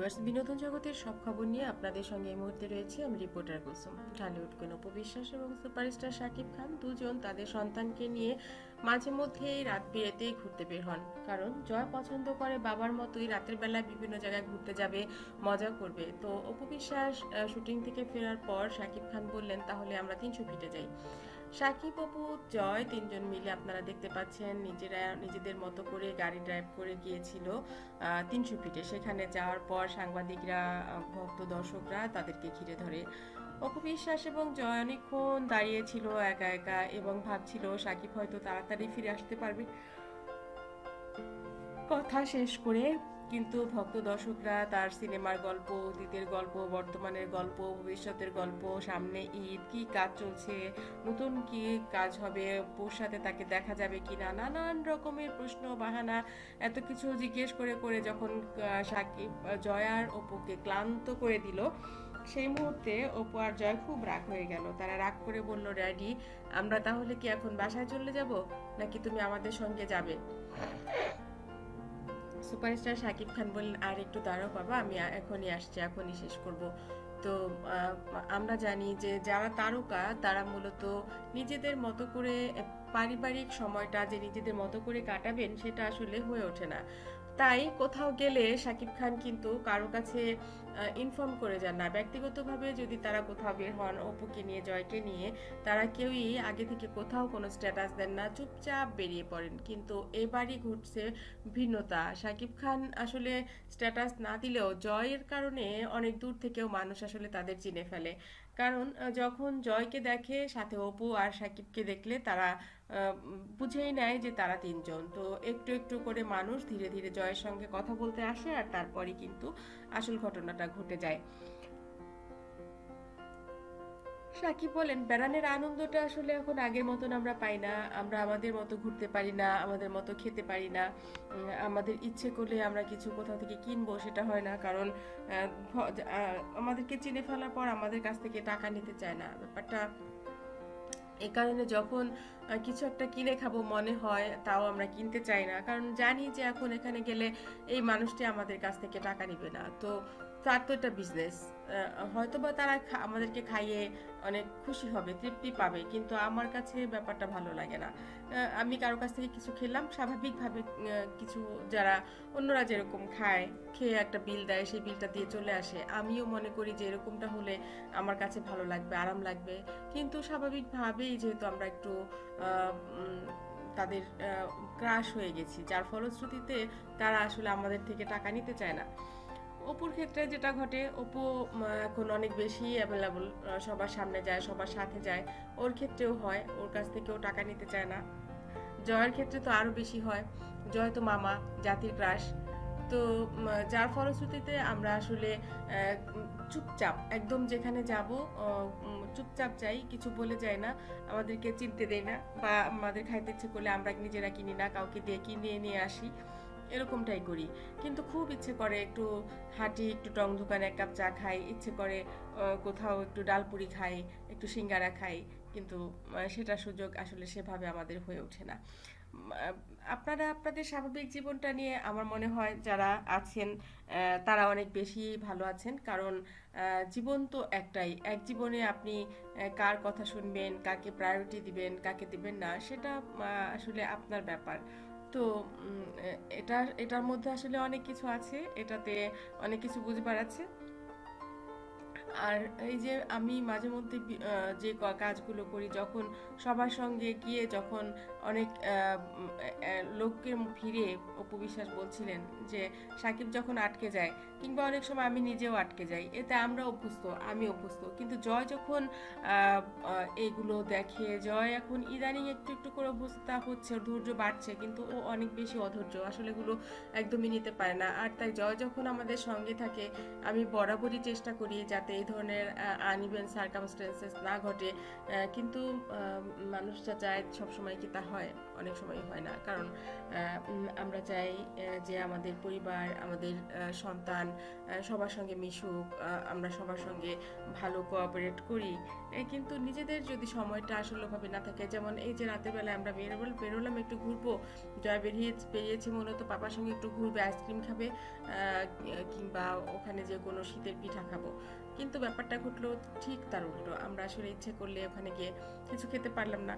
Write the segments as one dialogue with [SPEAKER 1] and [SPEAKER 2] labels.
[SPEAKER 1] Viewers বিনোদন জগতের সব খবর নিয়ে আপনাদের সঙ্গে এই মুহূর্তে রয়েছে। আমি রিপোর্টার কুসুম। ঢালিউড কোন উপবিশ্বাস এবং সুপারস্টার শাকিব খান দুজন তাদের সন্তানকে নিয়ে মাঝে মধ্যেই রাত বিয়েতে ঘুরতে বের হন। কারণ জয় পছন্দ করে বাবার মতোই রাতের বেলা বিভিন্ন জায়গায় ঘুরতে যাবে, মজা করবে। তো উপবিশ্বাস শুটিং থেকে ফেরার পর শাকিব খান বললেন, তাহলে আমরা তিনশো ফিটে যাই। সাকিব অপু জয়, তিনজন মিলে আপনারা দেখতে পাচ্ছেন, নিজেরা, নিজেদের মতো করে গাড়ি ড্রাইভ করে গিয়েছিল তিনশো ফিটে সেখানে যাওয়ার পর সাংবাদিকরা ভক্ত দর্শকরা তাদেরকে ঘিরে ধরে। অপু বিশ্বাস এবং জয় অনেকক্ষণ দাঁড়িয়েছিল একা একা এবং ভাবছিল সাকিব হয়তো তাড়াতাড়ি ফিরে আসতে পারবে। কথা শেষ করে কিন্তু ভক্ত দর্শকরা তার সিনেমার গল্প, অতীতের গল্প, বর্তমানের গল্প, ভবিষ্যতের গল্প, সামনে ঈদ, কি কাজ চলছে, নতুন কি কাজ হবে, পোর সাথে তাকে দেখা যাবে কিনা, নানান রকমের প্রশ্ন, বাহানা, এত কিছু জিজ্ঞেস করে করে যখন সাকিব জয়ার অপুকে ক্লান্ত করে দিল, সেই মুহূর্তে অপু আর জয় খুব রাগ হয়ে গেল। তারা রাগ করে বলল, ড্যাডি, আমরা তাহলে কি এখন বাসায় চলে যাব? নাকি তুমি আমাদের সঙ্গে যাবে? সুপারস্টার শাকিব খান বললেন, আর একটু দাঁড়াও বাবা, আমি এখনই আসছি, এখনই শেষ করব। তো আমরা জানি যে যারা তারকা, তারা মূলত নিজেদের মতো করে পারিবারিক সময়টা যে নিজেদের মতো করে কাটাবেন, সেটা আসলে হয়ে ওঠে না। তাই কোথাও গেলে শাকিব খান কিন্তু কারও কাছে ইনফর্ম করে যান না। ব্যক্তিগতভাবে যদি তারা কোথাও বের হন অপুকে নিয়ে, জয়কে নিয়ে, তারা কেউই আগে থেকে কোথাও কোনো স্ট্যাটাস দেন না, চুপচাপ বেরিয়ে পড়েন। কিন্তু এবারই ঘটছে ভিন্নতা। শাকিব খান আসলে স্ট্যাটাস না দিলেও জয়ের কারণে অনেক দূর থেকেও মানুষ আসলে তাদের চিনে ফেলে। কারণ যখন জয়কে দেখে, সাথে অপু আর সাকিবকে দেখলে তারা বুঝেই নেয় যে তারা তিনজন। তো একটু একটু করে মানুষ ধীরে ধীরে জয়ের সঙ্গে কথা বলতে আসে আর তারপরে কিন্তু আসল ঘটনাটা ঘটে যায়। সাকিব বলেন, বেড়ানের আনন্দটা আসলে এখন আগের মতন আমরা পাই না। আমরা আমাদের মতো ঘুরতে পারি না, আমাদের মতো খেতে পারি না। আমাদের ইচ্ছে করলে আমরা কিছু কোথাও থেকে কিনবো, সেটা হয় না। কারণ আমাদেরকে চিনে ফেলার পর আমাদের কাছ থেকে টাকা নিতে চায় না। ব্যাপারটা এই কারণে যখন কিছু একটা কিনে খাব মনে হয়, তাও আমরা কিনতে চাই না। কারণ জানি যে এখন এখানে গেলে এই মানুষটি আমাদের কাছ থেকে টাকা নিবে না। তো তার তো এটা বিজনেস হয়তো বা তারা আমাদেরকে খাইয়ে অনেক খুশি হবে, তৃপ্তি পাবে, কিন্তু আমার কাছে ব্যাপারটা ভালো লাগে না। আমি কারও কাছ থেকে কিছু খেলাম, স্বাভাবিকভাবে কিছু যারা অন্যরা যেরকম খায়, খেয়ে একটা বিল দেয়, সেই বিলটা দিয়ে চলে আসে, আমিও মনে করি যে এরকমটা হলে আমার কাছে ভালো লাগবে, আরাম লাগবে। কিন্তু স্বাভাবিকভাবেই যেহেতু আমরা একটু তাদের ক্রাশ হয়ে গেছি, যার ফলশ্রুতিতে তারা আসলে আমাদের থেকে টাকা নিতে চায় না। অপুর ক্ষেত্রে যেটা ঘটে, অপু এখন অনেক বেশি অ্যাভেলেবল সবার সামনে যায়, সবার সাথে যায়। ওর ক্ষেত্রেও হয়, ওর কাছ থেকেও টাকা নিতে চায় না। জয়ের ক্ষেত্রে তো আরও বেশি হয়। জয় তো মামা, জাতির ক্রাশ তো যার ফলশ্রুতিতে আমরা আসলে চুপচাপ, একদম যেখানে যাব চুপচাপ যাই, কিছু বলে যাই না, আমাদেরকে চিনতে দেয় না, বা আমাদের খাইতে ইচ্ছে করলে আমরা নিজেরা কিনি না, কাউকে দিয়ে কিনে নিয়ে আসি। এরকমটাই করি। কিন্তু খুব ইচ্ছে করে একটু হাঁটি, একটু টং দোকানে এক কাপ চা খাই, ইচ্ছে করে কোথাও একটু ডালপুরি খাই, একটু সিঙ্গারা খাই, কিন্তু সেটা সুযোগ আসলে সেভাবে আমাদের হয়ে ওঠে না। আপনারা, আপনাদের স্বাভাবিক জীবনটা নিয়ে আমার মনে হয় যারা আছেন তারা অনেক বেশি ভালো আছেন। কারণ জীবন তো একটাই। এক জীবনে আপনি কার কথা শুনবেন, কাকে প্রায়োরিটি দিবেন, কাকে দিবেন না, সেটা আসলে আপনার ব্যাপার। তো এটার এটা এটার মধ্যে আসলে অনেক কিছু আছে। এটাতে অনেক কিছু বুঝবার আছে। আর এই যে আমি মাঝে মধ্যে যে কাজগুলো করি, যখন সবার সঙ্গে গিয়ে যখন অনেক লোককে ভিড়ে অপু বিশ্বাস বলছিলেন যে সাকিব যখন আটকে যায় কিংবা অনেক সময় আমি নিজেও আটকে যাই, এতে আমরা অভ্যস্ত, আমি অভ্যস্ত। কিন্তু জয় যখন এগুলো দেখে, জয় এখন ইদানিং একটু একটু করে অভ্যস্ততা হচ্ছে, ধৈর্য বাড়ছে, কিন্তু ও অনেক বেশি অধৈর্য, আসলে এগুলো একদমই নিতে পারে না। আর তাই জয় যখন আমাদের সঙ্গে থাকে, আমি বরাবরই চেষ্টা করি যাতে এই ধরনের আনইভেন সার্কামস্টেন্সেস না ঘটে কিন্তু মানুষ যা চায় সবসময় কি তা হয়? অনেক সময় হয় না। কারণ আমরা চাই যে আমাদের পরিবার, আমাদের সন্তান সবার সঙ্গে মিশুক আমরা সবার সঙ্গে ভালো কোঅপারেট করি। কিন্তু নিজেদের যদি সময়টা আসলে ভাবে না থাকে, যেমন এই যে রাতের বেলায় আমরা বেরোবো, বেরোলাম একটু ঘুরবো, জয় বেরিয়ে বেরিয়েছে মূলত পাপার সঙ্গে একটু ঘুরবে আইসক্রিম খাবে কিংবা ওখানে যে কোনো শীতের পিঠা খাব। কিন্তু ব্যাপারটা ঘটলো ঠিক তার উল্টো। আমরা আসলে ইচ্ছে করলে ওখানে গিয়ে কিছু খেতে পারলাম না।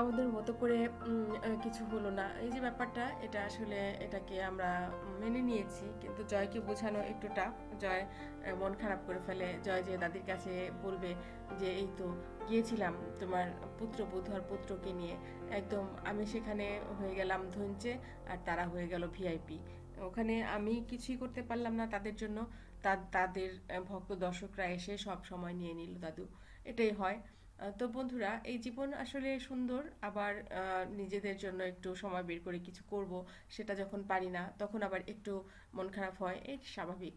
[SPEAKER 1] আমাদের মতো করে কিছু হলো না। এই যে ব্যাপারটা, এটা আসলে এটাকে আমরা মেনে নিয়েছি। কিন্তু জয়কে বোঝানো একটু টাফ জয় মন খারাপ করে ফেলে। জয় যে দাদির কাছে বলবে যে, এই তো গিয়েছিলাম তোমার পুত্র আর পুত্রকে নিয়ে। একদম আমি সেখানে হয়ে গেলাম ধঞ্চে আর তারা হয়ে গেল ভিআইপি ওখানে আমি কিছুই করতে পারলাম না তাদের জন্য। তাদের ভক্ত দর্শকরা এসে সব সময় নিয়ে নিল, দাদু, এটাই হয়। তো বন্ধুরা, এই জীবন আসলে সুন্দর। আবার নিজেদের জন্য একটু সময় বের করে কিছু করব, সেটা যখন পারি না, তখন আবার একটু মন খারাপ হয়, এই স্বাভাবিক।